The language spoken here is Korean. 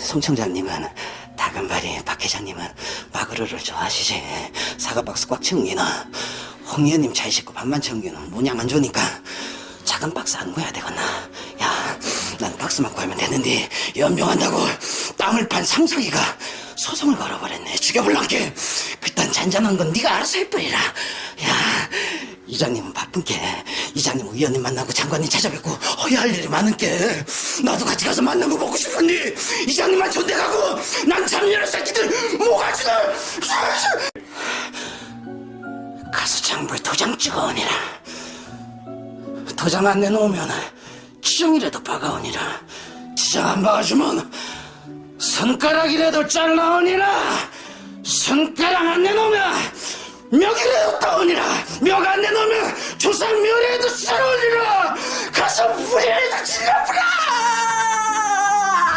송청장님은 다금바리 박 회장님은 마그로를 좋아하시지. 사과박스 꽉 게나. 홍 의원님 차이 싣고 반만 채운 게는 뭐냐만 주니까. 작은 박스 안 구해야 되겠나? 야 난 박스만 구하면 되는데 연병한다고 땅을 판 상사기가 소송을 걸어버렸네. 죽여볼란게 그딴 잔잔한 건 네가 알아서 해버리라. 야 이장님은 바쁜 게 이장님 의원님 만나고 장관님 찾아뵙고 허야 할 일이 많은 게 나도 같이 가서 거 보고 싶은데 이장님만 존대가고 난 참여는 새끼들 모가지를 가서 장부에 도장 찍어오니라. 도장 안 내놓으면 지정이라도 박아오니라. 지정 안 박아주면 손가락이라도 잘라오니라. 손가락 안 내놓으면 멱이라도 따오니라 멱안